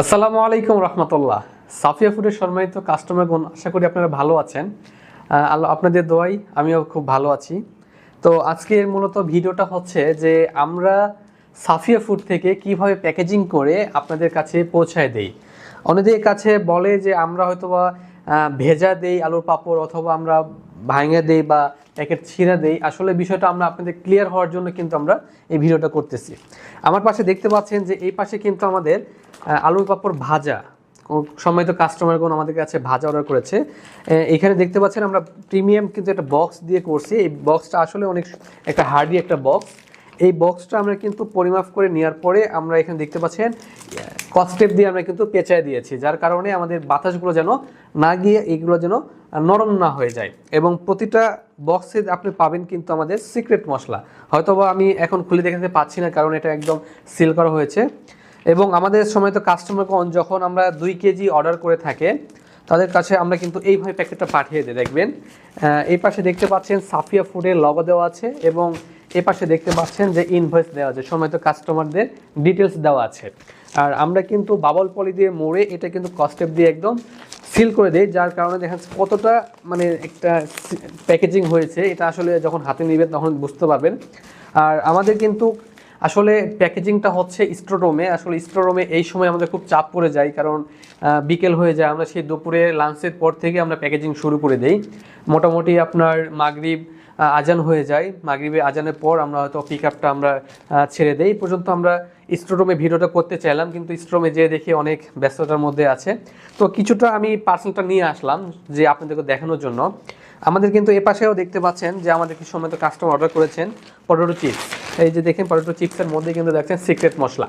আসসালামু আলাইকুম রহমতুল্লাহ। সাফিয়া ফুডের সম্মানিত কাস্টমারগণ আশা করি আপনারা ভালো আছেন। আল্লাহ আপনাদের দোয়াই আমিও খুব ভালো আছি। তো আজকের মূলত ভিডিওটা হচ্ছে যে আমরা সাফিয়া ফুড থেকে কীভাবে প্যাকেজিং করে আপনাদের কাছে পৌঁছায় দেই। অনেকের কাছে বলে যে আমরা হয়তোবা আহ, ভেজা দেই আলুর পাপড় অথবা আমরা ভাঙে দেই বা প্যাকেট ছিঁড়া দেই। আসলে বিষয়টা আমরা আপনাদের ক্লিয়ার হওয়ার জন্য কিন্তু আমরা এই ভিডিওটা করতেছি। আমার পাশে দেখতে পাচ্ছেন যে এই পাশে কিন্তু আমাদের আলুর পাপড় ভাজা। সম্মানিত কাস্টমারগণ আমাদের কাছে ভাজা অর্ডার করেছে। এখানে দেখতে পাচ্ছেন আমরা প্রিমিয়াম কিন্তু একটা বক্স দিয়ে করছি। এই বক্সটা আসলে অনেক একটা হার্ডি একটা বক্স এই বক্সটা আমরা কিন্তু পরিমাপ করে নেওয়ার পরে আমরা এখানে দেখতে পাচ্ছেন কস্টেপ দিয়ে আমরা কিন্তু পেঁচায় দিয়েছি। যার কারণে আমাদের বাতাসগুলো যেন না গিয়ে এইগুলো যেন নরম না হয়ে যায়। এবং প্রতিটা বক্সে আপনি পাবেন কিন্তু আমাদের সিক্রেট মশলা। হয়তোবা আমি এখন খুলে দেখাতে পাচ্ছি না কারণ এটা একদম সিল করা হয়েছে। এবং আমাদের সময় তো কাস্টমারগণ যখন আমরা দুই কেজি অর্ডার করে থাকে, তাদের কাছে আমরা কিন্তু এইভাবে প্যাকেটটা পাঠিয়ে দিই, দেখবেন। এই পাশে দেখতে পাচ্ছেন সাফিয়া ফুডের লগো দেওয়া আছে এবং এই পাশে দেখতে পাচ্ছেন যে ইনভয়েস দেওয়া আছে, সময় তো কাস্টমারদের ডিটেলস দেওয়া আছে। আর আমরা কিন্তু বাবল পলি দিয়ে মোড়ে এটা কিন্তু কস্টেপ দিয়ে একদম সিল করে দেই, যার কারণে দেখা কতটা মানে একটা প্যাকেজিং হয়েছে, এটা আসলে যখন হাতে নেবেন তখন বুঝতে পারবেন। আর আমাদের কিন্তু আসলে প্যাকেজিংটা হচ্ছে স্টোররুমে আসলে স্টোররুমে এই সময় আমাদের খুব চাপ পড়ে যায় কারণ বিকেল হয়ে যায়। আমরা সেই দুপুরে লাঞ্চের পর থেকে আমরা প্যাকেজিং শুরু করে দেই। মোটামুটি আপনার মাগরিব আজান হয়ে যায়। মাগরিবে আজানের পর আমরা হয়তো পিক আপটা আমরা ছেড়ে দেই। পর্যন্ত আমরা স্টোররুমে ভিডিওটা করতে চাইলাম, কিন্তু স্টোররুমে যেয়ে দেখি অনেক ব্যস্ততার মধ্যে আছে। তো কিছুটা আমি পার্সেলটা নিয়ে আসলাম যে আপনাদেরকে দেখানোর জন্য। আমাদের কিন্তু এ পাশেও দেখতে পাচ্ছেন যে আমাদের কিছু সময় তো কাস্টমার অর্ডার করেছেন, পটেটো চিপস। এই যে দেখেন পটেটো চিপসের মধ্যে কিন্তু দেখছেন সিক্রেট মশলা।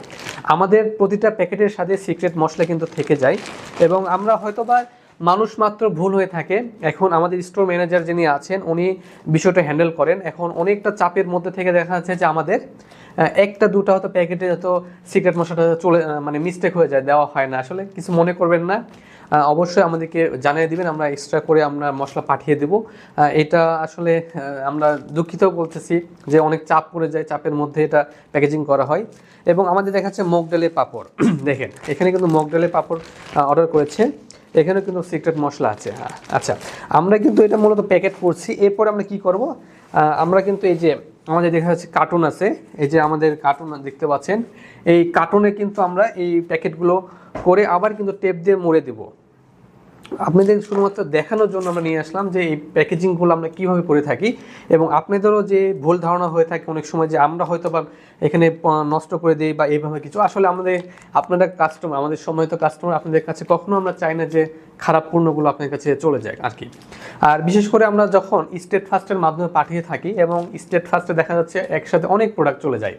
আমাদের প্রতিটা প্যাকেটের সাথে সিক্রেট মশলা কিন্তু থেকে যায় এবং আমরা হয়তোবা মানুষ মাত্র ভুল হয়ে থাকে। এখন আমাদের স্টোর ম্যানেজার যিনি আছেন, উনি বিষয়টা হ্যান্ডেল করেন। এখন অনেকটা চাপের মধ্যে থেকে দেখা যাচ্ছে যে আমাদের একটা, দুটা হয়তো প্যাকেটে হয়তো সিক্রেট মশলাটা চলে মানে মিস্টেক হয়ে যায়, দেওয়া হয় না। আসলে কিছু মনে করবেন না। অবশ্যই আমাদেরকে জানিয়ে দিবেন, আমরা এক্সট্রা করে আমরা মশলা পাঠিয়ে দেব। এটা আসলে আমরা দুঃখিত বলতেছি যে অনেক চাপ পড়ে যায়, চাপের মধ্যে এটা প্যাকেজিং করা হয়। এবং আমাদের দেখাচ্ছে মগ ডালের পাপড়। দেখেন, এখানে কিন্তু মগ ডালের পাপড় অর্ডার করেছে। এখানে কিন্তু সিক্রেট মশলা আছে। হ্যাঁ আচ্ছা আমরা কিন্তু এটা মূলত প্যাকেট করছি। এরপর আমরা কি করব? আমরা কিন্তু এই যে আমাদের দেখা যাচ্ছে কার্টুন আছে। এই যে আমাদের কার্টুন দেখতে পাচ্ছেন। এই কার্টুনে কিন্তু আমরা এই প্যাকেটগুলো করে আবার কিন্তু টেপ দিয়ে মুড়ে দেবো। আপনাদের শুধুমাত্র দেখানোর জন্য আমরা নিয়ে আসলাম যে এই প্যাকেজিংগুলো আমরা কীভাবে করে থাকি এবং আপনাদেরও যে ভুল ধারণা হয়ে থাকে অনেক সময় যে আমরা হয়তো বা এখানে নষ্ট করে দিই বা এইভাবে কিছু। আসলে আমাদের, আপনারা কাস্টমার আমাদের সময় তো কাস্টমার আপনাদের কাছে কখনো আমরা চাই না যে খারাপ পণ্যগুলো আপনার কাছে চলে যায় আর কি। আর বিশেষ করে আমরা যখন স্টেট ফার্স্টের মাধ্যমে পাঠিয়ে থাকি এবং স্টেট ফার্স্টে দেখা যাচ্ছে একসাথে অনেক প্রোডাক্ট চলে যায়।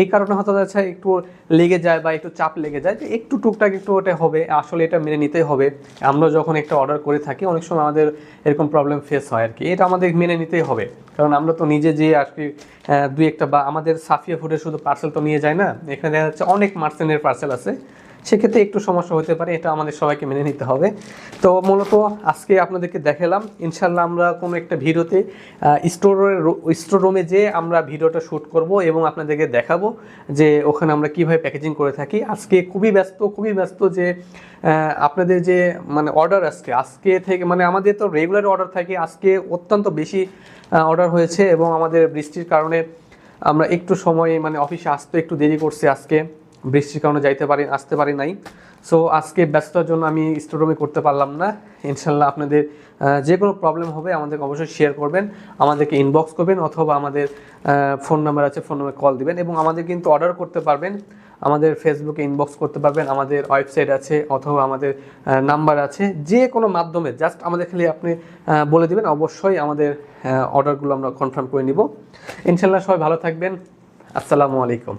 এই কারণে হয়তো যাচ্ছে একটু লেগে যায় বা একটু চাপ লেগে যায় যে একটু টুকটাক একটু ওটা হবে, আসলে এটা মেনে নিতেই হবে। আমরা যখন একটা অর্ডার করে থাকি, অনেক সময় আমাদের এরকম প্রবলেম ফেস হয় আর কি এটা আমাদের মেনে নিতেই হবে। কারণ আমরা তো নিজে যেয়ে আর কি দুই একটা বা আমাদের সাফিয়া ফুডে শুধু পার্সেল তো নিয়ে যায় না। এখানে দেখা যাচ্ছে অনেক মার্সেনের পার্সেল আছে। সেক্ষেত্রে একটু সমস্যা হতে পারে, এটা আমাদের সবাইকে মেনে নিতে হবে। তো মূলত আজকে আপনাদেরকে দেখালাম ইনশাল্লাহ আমরা কোনো একটা ভিডিওতে স্টোরের স্টোর রুমে যেয়ে আমরা ভিডিওটা শ্যুট করব এবং আপনাদেরকে দেখাবো যে ওখানে আমরা কীভাবে প্যাকেজিং করে থাকি। আজকে খুবই ব্যস্ত খুবই ব্যস্ত যে আপনাদের যে মানে অর্ডার আজকে আজকে থেকে মানে আমাদের তো রেগুলার অর্ডার থাকে, আজকে অত্যন্ত বেশি অর্ডার হয়েছে এবং আমাদের বৃষ্টির কারণে আমরা একটু সময় মানে অফিসে আসতে একটু দেরি করছি আজকে। বৃষ্টির কারণে যাইতে পারি, আসতে পারি নাই। সো আজকে ব্যস্ততার জন্য আমি স্টোরুমে করতে পারলাম না। ইনশাল্লাহ আপনাদের যে কোনো প্রবলেম হবে আমাদেরকে অবশ্যই শেয়ার করবেন, আমাদেরকে ইনবক্স করবেন অথবা আমাদের ফোন নাম্বার আছে ফোন নাম্বারে কল দিবেন এবং আমাদের কিন্তু অর্ডার করতে পারবেন। আমাদের ফেসবুকে ইনবক্স করতে পারবেন, আমাদের ওয়েবসাইট আছে অথবা আমাদের নাম্বার আছে। যে কোনো মাধ্যমে জাস্ট আমাদের খালি আপনি বলে দিবেন, অবশ্যই আমাদের অর্ডারগুলো আমরা কনফার্ম করে নিব। ইনশাল্লাহ সবাই ভালো থাকবেন। আসসালামু আলাইকুম।